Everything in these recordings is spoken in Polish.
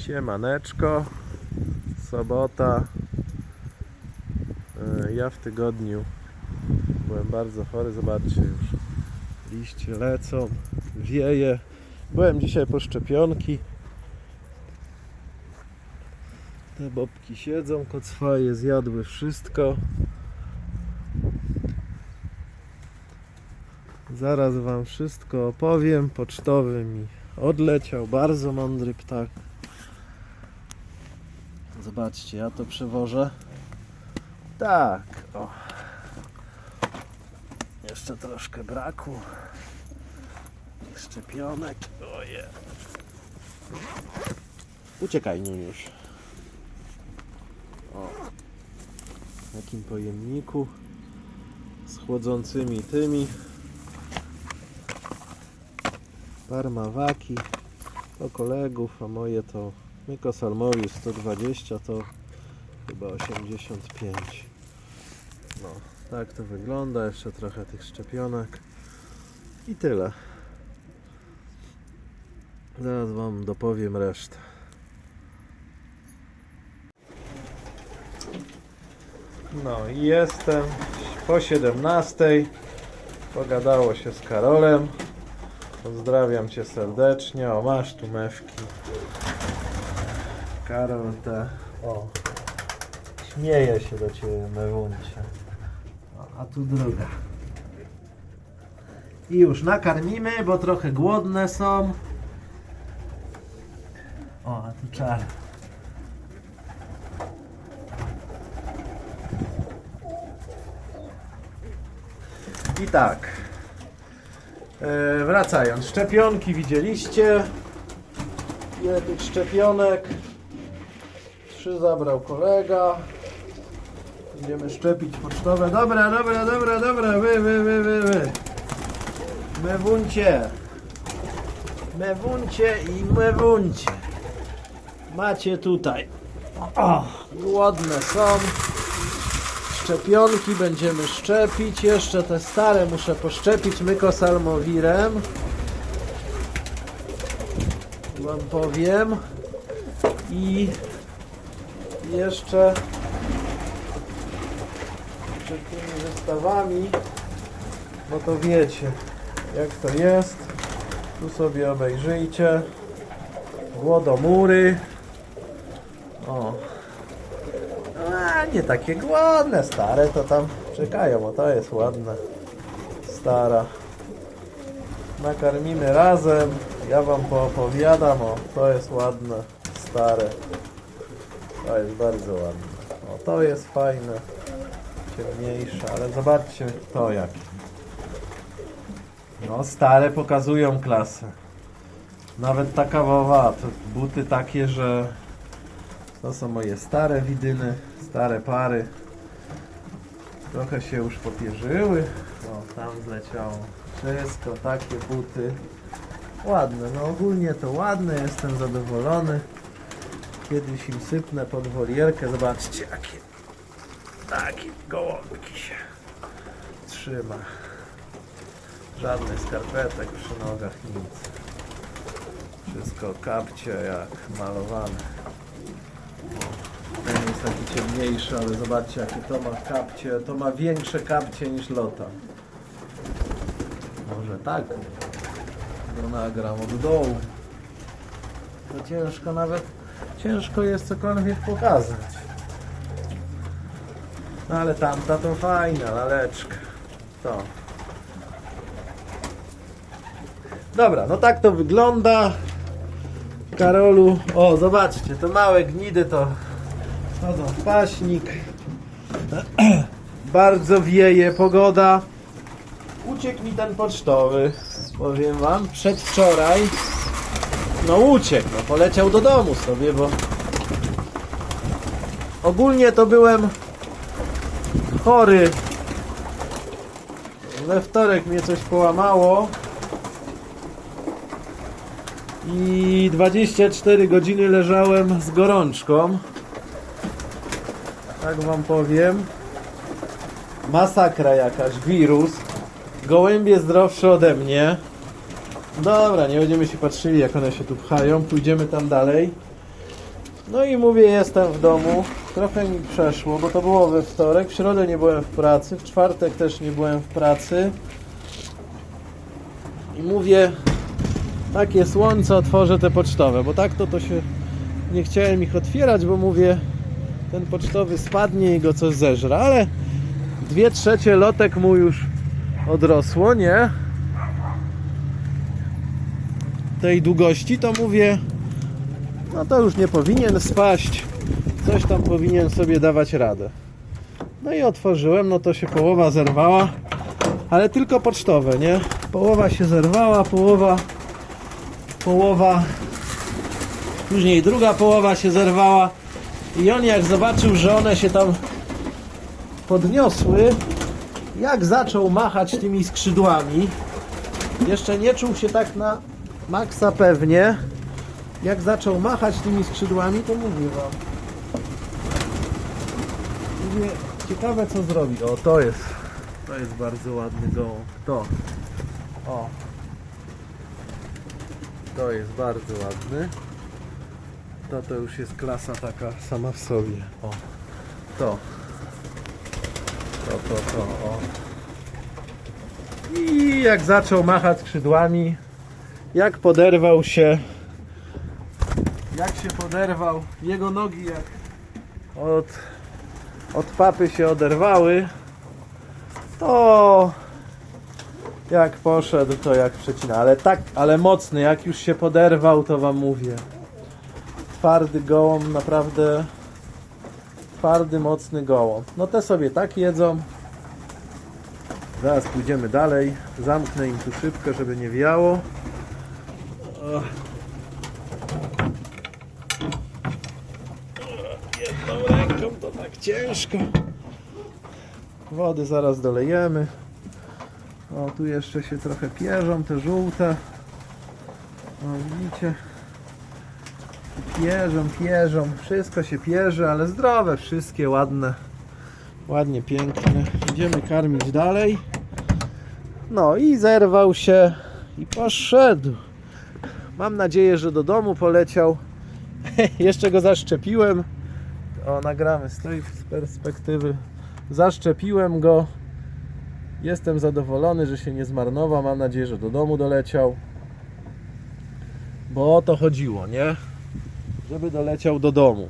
Siemaneczko, sobota. E, Ja w tygodniu byłem bardzo chory, zobaczcie już. Liście lecą, wieje. Byłem dzisiaj po szczepionki. Te bobki siedzą, kocwaje zjadły wszystko. Zaraz wam wszystko opowiem. Pocztowy mi odleciał, bardzo mądry ptak. Zobaczcie, ja to przewożę. Tak, o. Jeszcze troszkę braku. Szczepionek. Oje. Uciekaj, Niuniuś. O. W jakim pojemniku. Z chłodzącymi tymi. Parmawaki. To kolegów, a moje to Mykosalmowi 120 to chyba 85. No, tak to wygląda. Jeszcze trochę tych szczepionek. I tyle. Zaraz Wam dopowiem resztę. No i jestem po 17. Pogadało się z Karolem. Pozdrawiam Cię serdecznie. O, masz tu mewki. Karol te. O. Śmieje się do Ciebie, mewuncie. A tu druga. I już nakarmimy, bo trochę głodne są. O, a tu czar. I tak. E, wracając, szczepionki widzieliście. Ile tych szczepionek? Trzy zabrał kolega. Będziemy szczepić pocztowe. Dobra, dobra, dobra, dobra. Wy, wy, wy, wy, wy. Mewuncie. Mewuncie i mewuncie. Macie tutaj. O, głodne są. Szczepionki będziemy szczepić. Jeszcze te stare muszę poszczepić mykosalmowirem. Wam powiem. I jeszcze przed tymi wystawami, no to wiecie, jak to jest. Tu sobie obejrzyjcie. Głodomury. O, a, nie takie głodne, stare to tam czekają, o to jest ładne. Stara. Nakarmimy razem, ja wam poopowiadam, o to jest ładne, stare. To jest bardzo ładne. O to jest fajne, ciemniejsze, ale zobaczcie to jak. No stare pokazują klasę. Nawet ta kawowa, to buty takie, że to są moje stare widyny, stare pary. Trochę się już popierzyły. O, tam zleciało. Wszystko, takie buty. Ładne, no ogólnie to ładne, jestem zadowolony. Kiedyś im sypnę pod wolierkę, zobaczcie jakie takie gołąbki się trzyma. Żadnych skarpetek przy nogach, nic. Wszystko kapcie jak malowane. Ten jest taki ciemniejszy, ale zobaczcie jakie to ma kapcie. To ma większe kapcie niż lota. Może tak go nagram od dołu. To ciężko nawet, ciężko jest cokolwiek pokazać. No ale tamta to fajna, laleczka. To. Dobra, no tak to wygląda. Karolu, o zobaczcie, to małe gnidy to wchodzą w paśnik. Bardzo wieje pogoda. Uciekł mi ten pocztowy, powiem wam, przedwczoraj. No uciekł, no poleciał do domu sobie, bo ogólnie to byłem chory. We wtorek mnie coś połamało. I 24 godziny leżałem z gorączką. Tak wam powiem. Masakra jakaś, wirus. Gołębie zdrowsze ode mnie. Dobra, nie będziemy się patrzyli jak one się tu pchają. Pójdziemy tam dalej. No i mówię, jestem w domu. Trochę mi przeszło, bo to było we wtorek. W środę nie byłem w pracy, w czwartek też nie byłem w pracy. I mówię, takie słońce otworzę te pocztowe, bo tak to to się nie chciałem ich otwierać, bo mówię, ten pocztowy spadnie i go coś zeżre, ale dwie trzecie lotek mu już odrosło, nie? Tej długości, to mówię, no to już nie powinien spaść, coś tam powinien sobie dawać radę. No i otworzyłem, no to się połowa zerwała, ale tylko pocztowe, nie? Połowa się zerwała, połowa, połowa, później druga połowa się zerwała i on jak zobaczył, że one się tam podniosły, jak zaczął machać tymi skrzydłami, jeszcze nie czuł się tak na maksa pewnie, jak zaczął machać tymi skrzydłami, to mówię wam. Mówię, ciekawe co zrobi. O, to jest, to jest bardzo ładny gołąb. To. O. To jest bardzo ładny. To to już jest klasa taka sama w sobie. O. To. To, to, to, o. I jak zaczął machać skrzydłami, jak poderwał się, jak się poderwał, jego nogi jak od, od papy się oderwały, to jak poszedł, to jak przecina, ale tak, ale mocny, jak już się poderwał, to wam mówię. Twardy gołąb, naprawdę twardy, mocny gołąb. No te sobie tak jedzą. Zaraz pójdziemy dalej. Zamknę im tu szybkę, żeby nie wiało. Jedną ręką to tak ciężko. Wody zaraz dolejemy. O, tu jeszcze się trochę pierzą, te żółte. O, widzicie? Pierzą, pierzą. Wszystko się pierze, ale zdrowe, wszystkie ładne. Ładnie, piękne. Idziemy karmić dalej. No i zerwał się i poszedł. Mam nadzieję, że do domu poleciał. Jeszcze go zaszczepiłem. O, nagramy z tej perspektywy. Zaszczepiłem go. Jestem zadowolony, że się nie zmarnował. Mam nadzieję, że do domu doleciał. Bo o to chodziło, nie? Żeby doleciał do domu.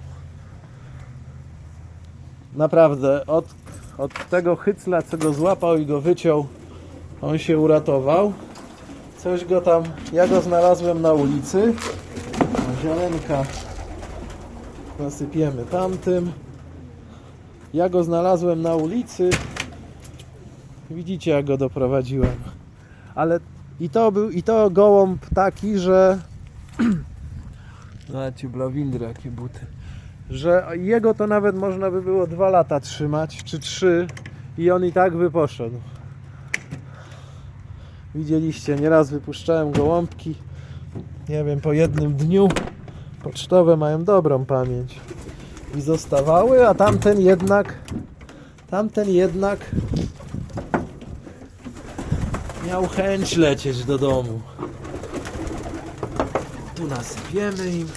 Naprawdę, od, od tego hycla, co go złapał i go wyciął, on się uratował. Coś go tam, ja go znalazłem na ulicy. Zielenka nasypiemy tamtym. Ja go znalazłem na ulicy. Widzicie jak go doprowadziłem. Ale i to był, i to gołąb taki, że Zobaczcie, blawindry jakie buty. Że jego to nawet można by było dwa lata trzymać, czy trzy i on i tak by poszedł. Widzieliście, nieraz wypuszczałem gołąbki. Nie wiem, po jednym dniu. Pocztowe mają dobrą pamięć. I zostawały, a tamten jednak tamten jednak miał chęć lecieć do domu. Tu nasypiemy im.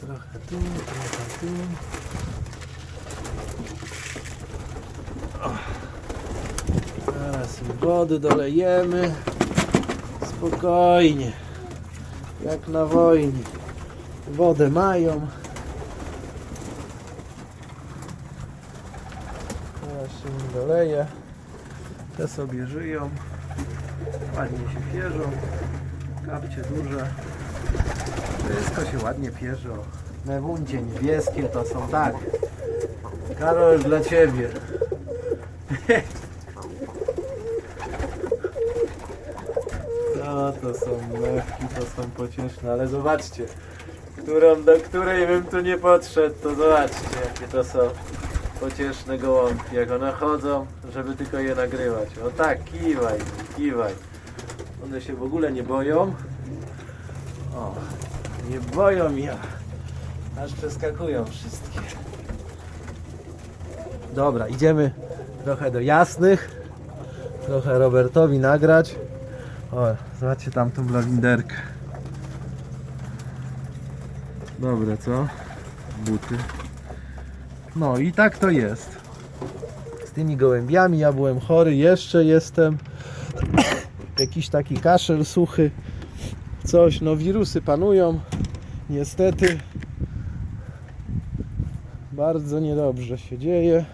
Trochę tu, trochę tu. O. Teraz im wody dolejemy. Spokojnie. Jak na wojnie. Wodę mają. Teraz się im doleje. Te sobie żyją. Ładnie się pierzą. Kapcie duże. Wszystko się ładnie pierze. o. Mewuncie niebieskie to są tak. Karol dla ciebie. To są mewki, to są pocieszne, ale zobaczcie. Którą, do której bym tu nie podszedł, to zobaczcie jakie to są pocieszne gołąbki. Jak one chodzą, żeby tylko je nagrywać. O tak, kiwaj, kiwaj. One się w ogóle nie boją. O, nie boją ja. Aż przeskakują wszystkie. Dobra, idziemy trochę do jasnych. Trochę Robertowi nagrać. O, zobaczcie tam tą lawinderkę. Dobre, co? Buty. No i tak to jest. Z tymi gołębiami ja byłem chory, jeszcze jestem. Jakiś taki kaszel suchy. Coś, no wirusy panują. Niestety. Bardzo niedobrze się dzieje.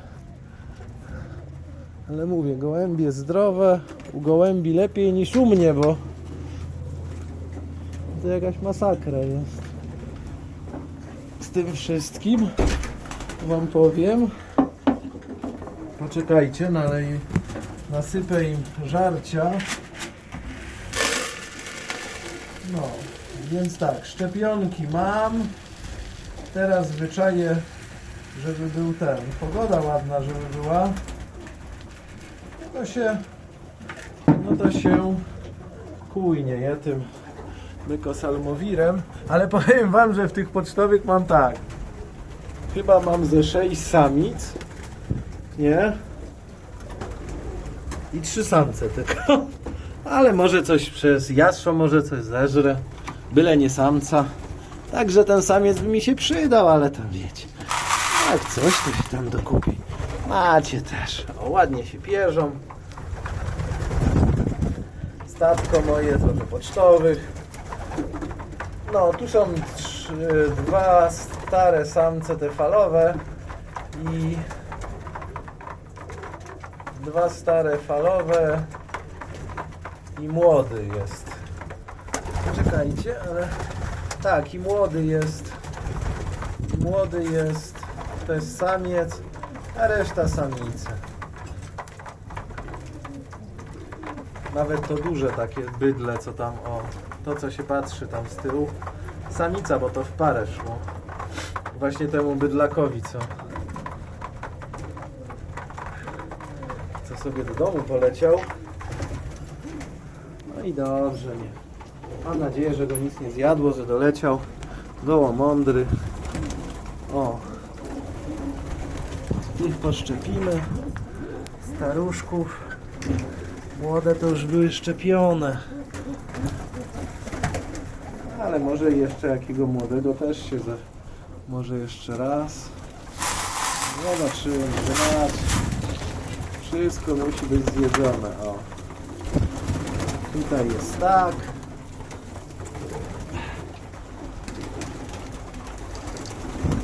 Ale mówię, gołębie zdrowe. U gołębi lepiej niż u mnie, bo to jakaś masakra jest. Z tym wszystkim wam powiem. Poczekajcie, nalej, nasypę im żarcia. No, więc tak, szczepionki mam. Teraz zwyczaje, żeby był ten, pogoda ładna, żeby była. No to się, no to się kujnie, je tym mykosalmowirem. Ale powiem wam, że w tych pocztowych mam tak. Chyba mam ze 6 samic. Nie? I trzy samce tylko. Ale może coś przez jastrzo, może coś zeżre. Byle nie samca. Także ten samiec by mi się przydał, ale tam wiecie. Jak coś, to się tam dokupi. Macie też. O, ładnie się pierzą. Statko moje to do pocztowych. No, tu są trzy, dwa stare samce te falowe i dwa stare falowe i młody jest. Czekajcie, ale tak, i młody jest. Młody jest, to jest samiec, a reszta samice. Nawet to duże takie bydle, co tam o, to co się patrzy tam z tyłu. Samica, bo to w parę szło. Właśnie temu bydlakowi, co co sobie do domu poleciał. No i dobrze, nie. Mam nadzieję, że go nic nie zjadło, że doleciał. Goło mądry. O. Ich poszczepimy. Staruszków. Młode to już były szczepione. Ale może jeszcze jakiego młodego też się za... Może jeszcze raz. Zobaczymy, zobaczymy. Wszystko musi być zjedzone. O. Tutaj jest tak.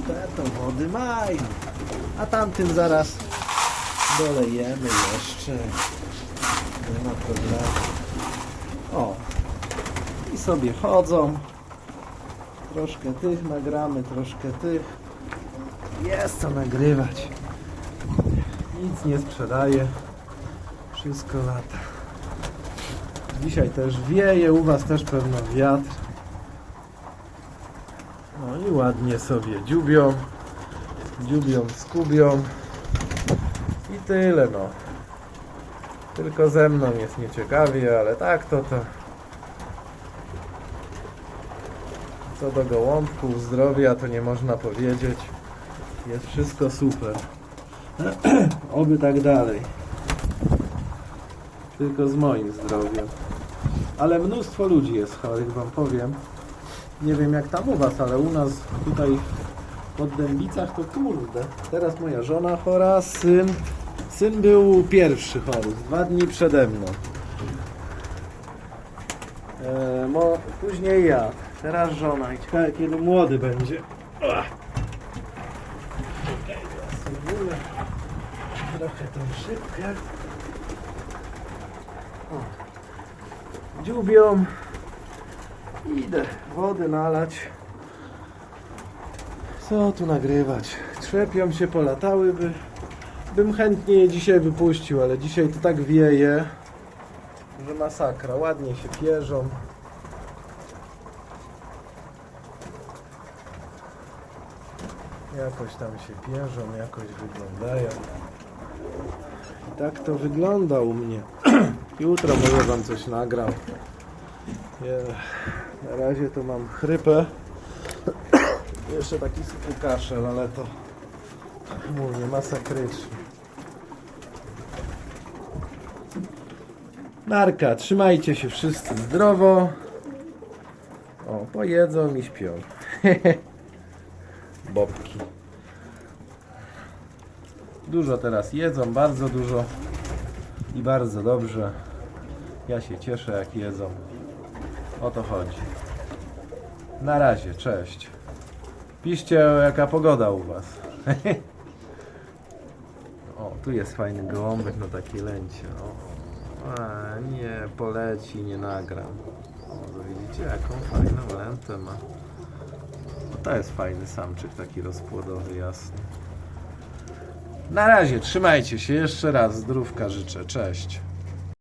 Te to wody mają. A tamtym zaraz dolejemy jeszcze. Nie ma problemu. O. I sobie chodzą. Troszkę tych nagramy, troszkę tych. Jest co nagrywać. Nic nie sprzedaję. Wszystko lata. Dzisiaj też wieje, u Was też pewno wiatr. No i ładnie sobie dziubią. Dziubią, skubią. I tyle no. Tylko ze mną jest nieciekawie, ale tak to to. Co do gołąbków, zdrowia to nie można powiedzieć. Jest wszystko super. Oby tak dalej. Tylko z moim zdrowiem. Ale mnóstwo ludzi jest chorych, wam powiem. Nie wiem jak tam u was, ale u nas tutaj pod Dębicach to kurde. Teraz moja żona chora, syn. Syn był pierwszy chory, dwa dni przede mną. E, mo, później ja, teraz żona i ciekawe kiedy młody będzie. Ach. Teraz trochę tą szybkę. O. Dziubią. Idę wody nalać. Co tu nagrywać? Trzepią się, polatałyby. Bym chętnie je dzisiaj wypuścił, ale dzisiaj to tak wieje, że masakra. Ładnie się pierzą. Jakoś tam się pierzą, jakoś wyglądają. I tak to wygląda u mnie. Jutro może wam coś nagram. Na razie to mam chrypę. Jeszcze taki suchy kaszel, ale to mówię masakrycznie. Narka, trzymajcie się wszyscy zdrowo. O, pojedzą i śpią. bobki. Dużo teraz jedzą, bardzo dużo i bardzo dobrze. Ja się cieszę jak jedzą. O to chodzi. Na razie, cześć. Piszcie jaka pogoda u was. o, tu jest fajny gołąbek na takiej lęcie. O, a, nie, poleci, nie nagram. O, to widzicie jaką fajną lentę ma. No, to jest fajny samczyk, taki rozpłodowy, jasny. Na razie, trzymajcie się jeszcze raz. Zdrówka życzę. Cześć.